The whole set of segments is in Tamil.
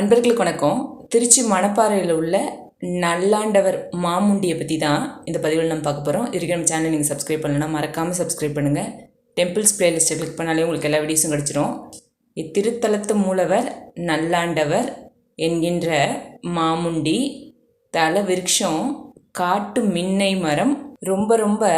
அன்பர்களுக்கு வணக்கம். திருச்சி மணப்பாறையில் உள்ள நல்லாண்டவர் மாமுண்டியை பற்றி தான் இந்த பதிவில் நம்ம பார்க்க போகிறோம் இருக்கிற நம்ம சேனல் நீங்கள் சப்ஸ்கிரைப் பண்ணலன்னா மறக்காமல் சப்ஸ்கிரைப் பண்ணுங்கள் டெம்பிள்ஸ் பிளேலிஸ்ட்டை கிளிக் பண்ணாலே உங்களுக்கு எல்லா வீடியோஸும் கிடச்சிரும். இத்திருத்தலத்து மூலவர் நல்லாண்டவர் என்கின்ற மாமுண்டி தல விருட்சம் காட்டு மின்னை மரம் ரொம்ப ரொம்ப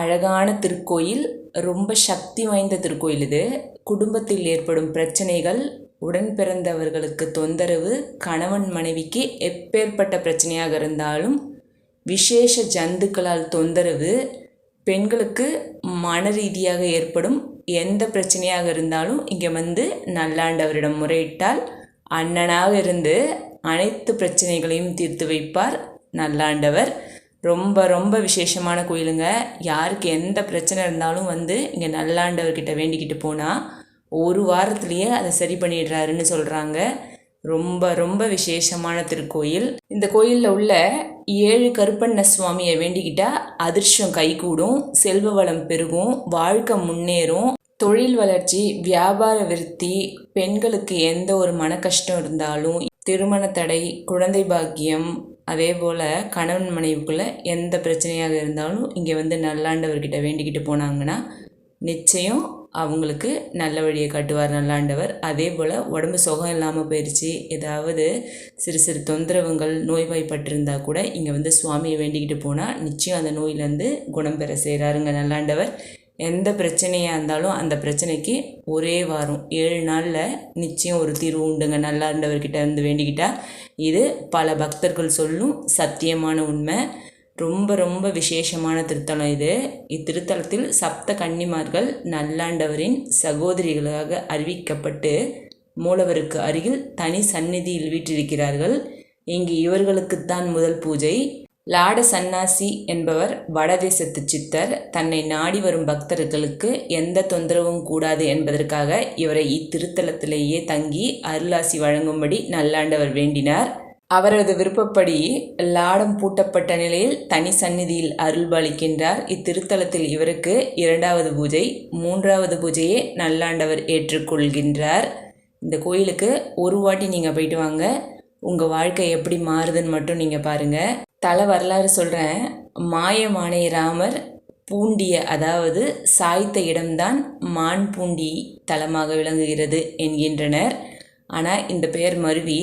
அழகான திருக்கோயில் ரொம்ப சக்தி வாய்ந்த திருக்கோயில் இது. குடும்பத்தில் ஏற்படும் பிரச்சனைகள் உடன் பிறந்தவர்களுக்கு தொந்தரவு கணவன் மனைவிக்கு எப்பேற்பட்ட பிரச்சனையாக இருந்தாலும் விசேஷ ஜந்துக்களால் தொந்தரவு பெண்களுக்கு மன ரீதியாக ஏற்படும் எந்த பிரச்சனையாக இருந்தாலும் இங்கே வந்து நல்லாண்டவரிடம் முறையிட்டால் அண்ணனாக இருந்து அனைத்து பிரச்சனைகளையும் தீர்த்து வைப்பார் நல்லாண்டவர். ரொம்ப ரொம்ப விசேஷமான கோயிலுங்க. யாருக்கு எந்த பிரச்சனை இருந்தாலும் வந்து இங்கே நல்லாண்டவர்கிட்ட வேண்டிக்கிட்டு போனால் ஒரு வாரத்துலேயே அதை சரி பண்ணிடுறாருன்னு சொல்கிறாங்க ரொம்ப ரொம்ப விசேஷமான திருக்கோயில். இந்த கோயிலில் உள்ள ஏழு கருப்பண்ண சுவாமியை வேண்டிக்கிட்டா அதிர்ஷ்டம் கைகூடும் செல்வ வளம் பெருகும் வாழ்க்கை முன்னேறும். தொழில் வளர்ச்சி வியாபார விருத்தி பெண்களுக்கு எந்த ஒரு மன கஷ்டம் இருந்தாலும் திருமண தடை குழந்தை பாக்கியம் அதே போல் கணவன் மனைவிக்குள்ளே எந்த பிரச்சனையாக இருந்தாலும் இங்கே வந்து நல்லாண்டவர்கிட்ட வேண்டிக்கிட்டு போனாங்கன்னா நிச்சயம் அவங்களுக்கு நல்ல வழியை காட்டுவார் நல்லாண்டவர் அதே போல் உடம்பு சுகம் இல்லாமல் போயிடுச்சு ஏதாவது சிறு சிறு தொந்தரவுகள் நோய்வாய்ப்பட்டிருந்தா கூட இங்கே வந்து சுவாமியை வேண்டிக்கிட்டு போனால் நிச்சயம் அந்த நோயிலேருந்து குணம் பெற செய்கிறாருங்க நல்லாண்டவர் எந்த பிரச்சனையாக இருந்தாலும் அந்த பிரச்சனைக்கு ஒரே வாரம் ஏழு நாளில் நிச்சயம் ஒரு தீர்வு உண்டுங்க நல்லாண்டவர்கிட்ட இருந்து வேண்டிக்கிட்டால் இது பல பக்தர்கள் சொல்லும் சத்தியமான உண்மை. ரொம்ப ரொம்ப விசேஷமான திருத்தலம் இது. இத்திருத்தலத்தில் சப்த கன்னிமார்கள் நல்லாண்டவரின் சகோதரிகளாக அறிவிக்கப்பட்டு மூலவருக்கு அருகில் தனி சந்நிதியில் வீற்றிருக்கிறார்கள். இங்கு இவர்களுக்குத்தான் முதல் பூஜை. லாட சன்னாசி என்பவர் வடதேசத்து சித்தர். தன்னை நாடி வரும் பக்தர்களுக்கு எந்த தொந்தரவும் கூடாது என்பதற்காக இவரை இத்திருத்தலத்திலேயே தங்கி அருளாசி வழங்கும்படி நல்லாண்டவர் வேண்டினார். அவரது விருப்பப்படி லாடம் பூட்டப்பட்ட நிலையில் தனி சந்நிதியில் அருள்பாலிக்கின்றார். இத்திருத்தலத்தில் இவருக்கு இரண்டாவது பூஜை மூன்றாவது பூஜையை நல்லாண்டவர் ஏற்றுக்கொள்கின்றார். இந்த கோயிலுக்கு ஒரு வாட்டி நீங்கள் போயிட்டு வாங்க. உங்கள் வாழ்க்கை எப்படி மாறுதுன்னு மட்டும் நீங்கள் பாருங்கள் தல வரலாறு சொல்கிறேன் மாயமானை ராமர் பூண்டிய அதாவது சாய்த்த இடம்தான் மான் பூண்டி தலமாக விளங்குகிறது என்கின்றனர். ஆனால் இந்த பெயர் மருவி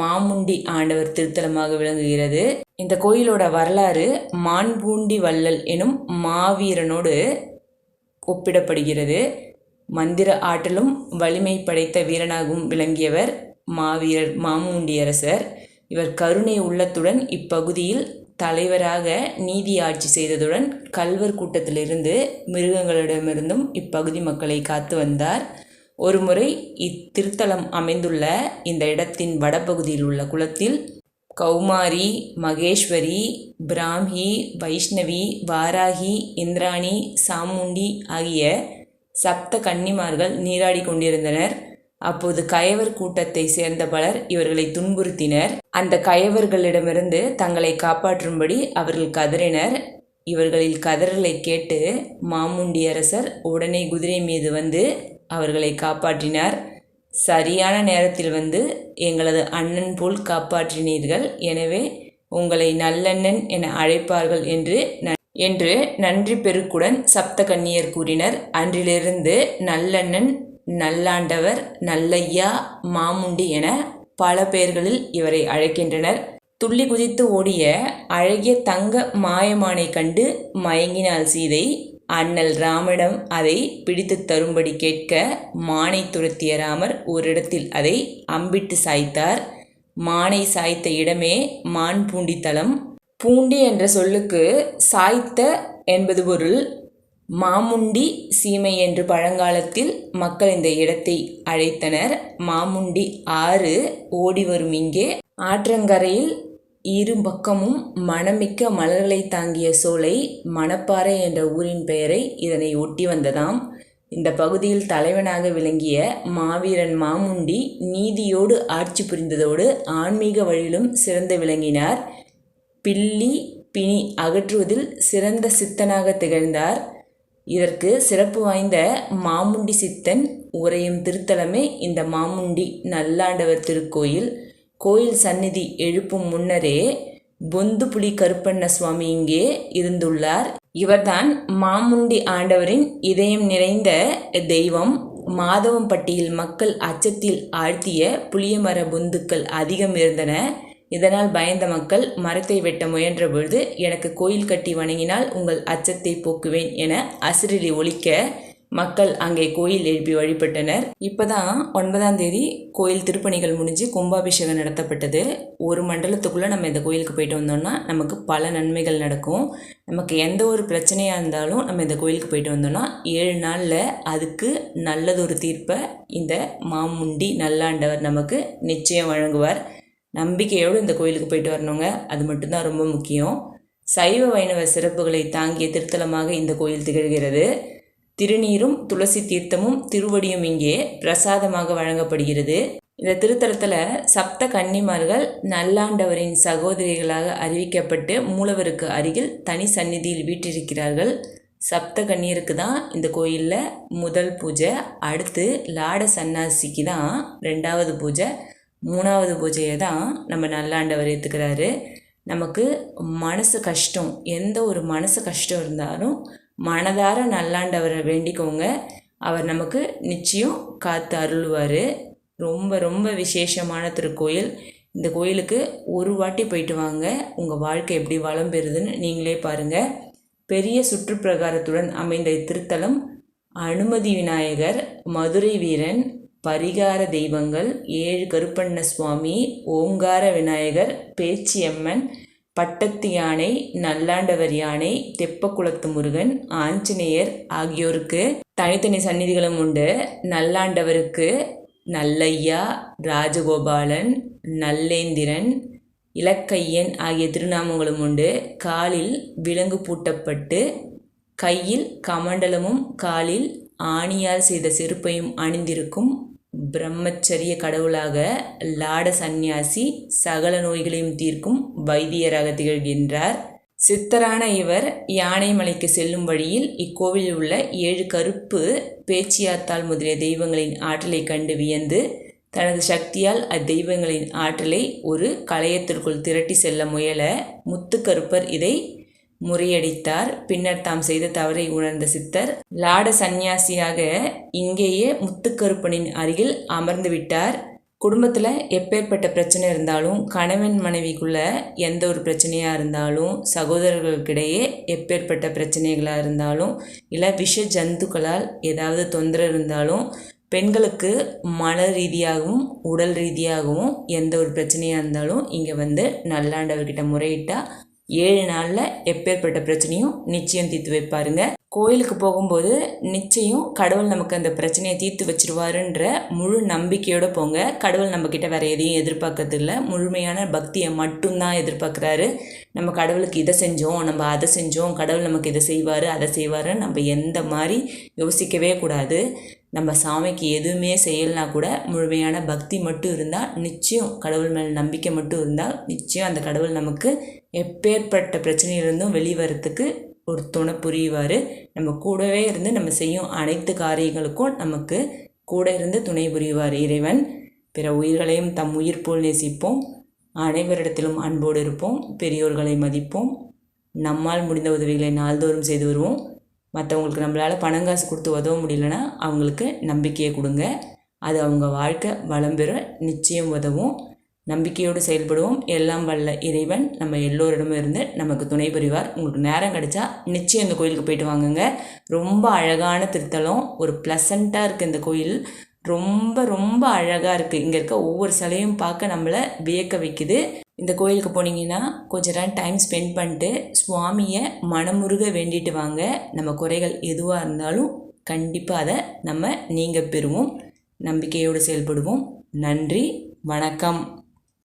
மாமுண்டி ஆண்டவர் திருத்தலமாக விளங்குகிறது. இந்த கோயிலோட வரலாறு மான்பூண்டி வள்ளல் எனும் மாவீரனோடு ஒப்பிடப்படுகிறது. மந்திர ஆற்றலும் வலிமை படைத்த வீரனாகவும் விளங்கியவர் மாவீரர் மாமுண்டியரசர். இவர் கருணை உள்ளத்துடன் இப்பகுதியில் தலைவராக நீதி ஆட்சி செய்ததுடன் கல்வர் கூட்டத்திலிருந்து மிருகங்களிடமிருந்தும் இப்பகுதி மக்களை காத்து வந்தார். ஒருமுறை இத்திருத்தலம் அமைந்துள்ள இந்த இடத்தின் வடபகுதியில் உள்ள குளத்தில் கௌமாரி மகேஸ்வரி பிராமி வைஷ்ணவி வாராகி இந்திராணி சாமுண்டி ஆகிய சப்த கன்னிமார்கள் நீராடி கொண்டிருந்தனர். அப்போது கயவர் கூட்டத்தை சேர்ந்த பலர் இவர்களை துன்புறுத்தினர். அந்த கயவர்களிடமிருந்து தங்களை காப்பாற்றும்படி அவர்கள் கதறினர். இவர்களில் கதறலை கேட்டு மாமுண்டி அரசர் உடனே குதிரை மீது வந்து அவர்களை காப்பாற்றினார். சரியான நேரத்தில் வந்து எங்களது அண்ணன் போல் காப்பாற்றினீர்கள். எனவே உங்களை நல்லண்ணன் என அழைப்பார்கள் என்று என்று நன்றி பெருக்குடன் சப்த கன்னியர் கூறினர். அன்றிலிருந்து நல்லண்ணன் நல்லாண்டவர் நல்லையா மாமுண்டி என பல பெயர்களில் இவரை அழைக்கின்றனர். துள்ளி குதித்து ஓடிய அழகிய தங்க மாயமானை கண்டு மயங்கினாள் சீதை. அண்ணல் ராமனிடம் அதை பிடித்து தரும்படி கேட்க மானை துரத்திய ராமர் ஓரிடத்தில் அதை அம்பிட்டு சாய்த்தார். மானை சாய்த்த இடமே மான் பூண்டி தலம் பூண்டி என்ற சொல்லுக்கு சாய்த்த என்பது பொருள். மாமுண்டி சீமை என்று பழங்காலத்தில் மக்கள் இந்த இடத்தை அழைத்தனர். மாமுண்டி ஆறு ஓடி வரும் இங்கே. ஆற்றங்கரையில் இரு பக்கமும் மணமிக்க மலர்களை தாங்கிய சோலை மணப்பாறை என்ற ஊரின் பெயரை இதனை ஒட்டி வந்ததாம். இந்த பகுதியில் தலைவனாக விளங்கிய மாவீரன் மாமுண்டி நீதியோடு ஆட்சி புரிந்ததோடு ஆன்மீக வழியிலும் சிறந்து விளங்கினார். பில்லி பிணி அகற்றுவதில் சிறந்த சித்தனாக திகழ்ந்தார். இதற்கு சிறப்பு வாய்ந்த மாமுண்டி சித்தன் உரையும் திருத்தலமே இந்த மாமுண்டி நல்லாண்டவர் திருக்கோயில். கோயில் சந்நிதி எழுப்பும் முன்னரே பொந்து புலி கருப்பண்ண சுவாமி இங்கே இருந்துள்ளார். இவர்தான் மாமுண்டி ஆண்டவரின் இதயம் நிறைந்த தெய்வம். மாதவம்பட்டியில் மக்கள் அச்சத்தில் ஆழ்த்திய புளியமர பொந்துக்கள் அதிகம் இருந்தன. இதனால் பயந்த மக்கள் மரத்தை வெட்ட முயன்ற பொழுது எனக்கு கோயில் கட்டி வணங்கினால் உங்கள் அச்சத்தை போக்குவேன் என அசிரிலி ஒழிக்க மக்கள் அங்கே கோயில் எழுப்பி வழிபட்டனர். இப்போதான் ஒன்பதாம் தேதி கோயில் திருப்பணிகள் முடிஞ்சு கும்பாபிஷேகம் நடத்தப்பட்டது. ஒரு மண்டலத்துக்குள்ளே நம்ம இந்த கோயிலுக்கு போயிட்டு வந்தோம்னா நமக்கு பல நன்மைகள் நடக்கும். நமக்கு எந்த ஒரு பிரச்சனையாக இருந்தாலும் நம்ம இந்த கோயிலுக்கு போயிட்டு வந்தோம்னா ஏழு நாளில் அதுக்கு நல்லதொரு தீர்ப்பை இந்த மாமுண்டி நல்லாண்டவர் நமக்கு நிச்சயம் வழங்குவார். நம்பிக்கையோடு இந்த கோயிலுக்கு போயிட்டு வரணுங்க. அது மட்டும்தான் ரொம்ப முக்கியம். சைவ வைணவ சிறப்புகளை தாங்கிய திருத்தலமாக இந்த கோயில் திகழ்கிறது. திருநீரும் துளசி தீர்த்தமும் திருவடியும் இங்கே பிரசாதமாக வழங்கப்படுகிறது. இந்த திருத்தலத்தில் சப்த கன்னிமார்கள் நல்லாண்டவரின் சகோதரிகளாக அறிவிக்கப்பட்டு மூலவருக்கு அருகில் தனி சந்நிதியில் வீற்றிருக்கிறார்கள். சப்த கன்னியருக்கு தான் இந்த கோயிலில் முதல் பூஜை. அடுத்து லாட சன்னாசிக்கு தான் ரெண்டாவது பூஜை. மூணாவது பூஜையை தான் நம்ம நல்லாண்டவர் ஏற்றுக்கிறாரு நமக்கு மனசு கஷ்டம் எந்த ஒரு மனசு கஷ்டம் இருந்தாலும் மனதார நல்லாண்டவரை வேண்டிக்கோங்க. அவர் நமக்கு நிச்சயம் காத்து அருள்வார். ரொம்ப ரொம்ப விசேஷமான திருக்கோயில். இந்த கோயிலுக்கு ஒரு வாட்டி போயிட்டு வாங்க. உங்கள் வாழ்க்கை எப்படி வளம் பெறுதுன்னு நீங்களே பாருங்கள் பெரிய சுற்றுப்பிரகாரத்துடன் அமைந்த இத்திருத்தலம் அனுமதி விநாயகர் மதுரை வீரன் பரிகார தெய்வங்கள் ஏழு கருப்பண்ண சுவாமி ஓங்கார விநாயகர் பேச்சியம்மன் பட்டத்து யானை நல்லாண்டவர் யானை தெப்பக்குளத்து முருகன் ஆஞ்சநேயர் ஆகியோருக்கு தனித்தனி சந்நிதிகளும் உண்டு. நல்லாண்டவருக்கு நல்லையா ராஜகோபாலன் நல்லேந்திரன் இலக்கையன் ஆகிய திருநாமங்களும் உண்டு. காலில் விலங்கு பூட்டப்பட்டு கையில் கமண்டலமும் காலில் ஆணியால் செய்த செருப்பையும் அணிந்திருக்கும் பிரம்மச்சரிய கடவுளாக லாட சந்நியாசி சகல நோய்களையும் தீர்க்கும் வைத்தியராக திகழ்கின்றார். சித்தரான இவர் யானைமலைக்கு செல்லும் வழியில் இக்கோவிலில் உள்ள ஏழு கருப்பு பேச்சியாத்தாள் முதலிய தெய்வங்களின் ஆற்றலை கண்டு வியந்து தனது சக்தியால் அத்தெய்வங்களின் ஆற்றலை ஒரு களையத்திற்குள் திரட்டி செல்ல முயல முத்துக்கருப்பர் இதை முறியடித்தார். பின்னர் தாம் செய்த தவறை உணர்ந்த சித்தர் லாட சந்நியாசியாக இங்கேயே முத்துக்கருப்பனின் அருகில் அமர்ந்து விட்டார். குடும்பத்தில் எப்பேற்பட்ட பிரச்சனை இருந்தாலும் கணவன் மனைவிக்குள்ள எந்த ஒரு பிரச்சனையாக இருந்தாலும் சகோதரர்களுக்கிடையே எப்பேற்பட்ட பிரச்சனைகளாக இருந்தாலும் இல்லை விஷ ஜந்துக்களால் ஏதாவது தொந்தரவு இருந்தாலும் பெண்களுக்கு மன ரீதியாகவும் உடல் ரீதியாகவும் எந்த ஒரு பிரச்சனையாக இருந்தாலும் இங்கே வந்து நல்லாண்டவர்கிட்ட முறையிட்டால் ஏழு நாளில் எப்பேற்பட்ட பிரச்சனையும் நிச்சயம் தீர்த்து வைப்பாருங்க. கோயிலுக்கு போகும்போது நிச்சயம் கடவுள் நமக்கு அந்த பிரச்சனையை தீர்த்து வச்சிருவாருன்ற முழு நம்பிக்கையோடு போங்க. கடவுள் நம்மக்கிட்ட வேறு எதையும் எதிர்பார்க்கறது இல்லை முழுமையான பக்தியை மட்டும்தான் எதிர்பார்க்குறாரு. நம்ம கடவுளுக்கு இதை செஞ்சோம் நம்ம அதை செஞ்சோம் கடவுள் நமக்கு இதை செய்வார் அதை செய்வார் நம்ம எந்த மாதிரி யோசிக்கவே கூடாது. நம்ம சாமிக்கு எதுவுமே செய்யலைனா கூட முழுமையான பக்தி மட்டும் இருந்தால் நிச்சயம் கடவுள் மேல் நம்பிக்கை மட்டும் இருந்தால் நிச்சயம் அந்த கடவுள் நமக்கு எப்பேற்பட்ட பிரச்சனையிலிருந்தும் வெளிவரத்துக்கு ஒரு துணை புரிவார். நம்ம கூடவே இருந்து நம்ம செய்யும் அனைத்து காரியங்களுக்கும் நமக்கு கூட இருந்து துணை புரிவார் இறைவன். பிற உயிர்களையும் தம் உயிர் போல் நேசிப்போம். அனைவரிடத்திலும் அன்போடு இருப்போம். பெரியோர்களை மதிப்போம். நம்மால் முடிந்த உதவிகளை நாள்தோறும் செய்து வருவோம். மற்றவங்களுக்கு நம்மளால் பணங்காசு கொடுத்து உதவ முடியலன்னா அவங்களுக்கு நம்பிக்கையை கொடுங்க. அது அவங்க வாழ்க்கை வளம் பெற நிச்சயம் உதவும். நம்பிக்கையோடு செயல்படுவோம். எல்லாம் வல்ல இறைவன் நம்ம எல்லோரிடமும் இருந்து நமக்கு துணை புரிவார். உங்களுக்கு நேரம் கிடைச்சா நிச்சயம் இந்த கோயிலுக்கு போயிட்டு வாங்குங்க. ரொம்ப அழகான திருத்தலம். ஒரு ப்ளசண்ட்டாக இருக்குது இந்த கோயில். ரொம்ப ரொம்ப அழகாக இருக்குது இங்கே இருக்க ஒவ்வொரு சிலையும் பார்க்க நம்மளை வியக்க வைக்குது. இந்த கோயிலுக்கு போனீங்கன்னா கொஞ்ச நேரம் டைம் ஸ்பெண்ட் பண்ணிட்டு சுவாமியை மனமுருக வேண்டிட்டு வாங்க. நம்ம குறைகள் எதுவாக இருந்தாலும் கண்டிப்பாக அதை நம்ம நீங்கள் பெறுவோம். நம்பிக்கையோடு செயல்படுவோம். நன்றி வணக்கம்.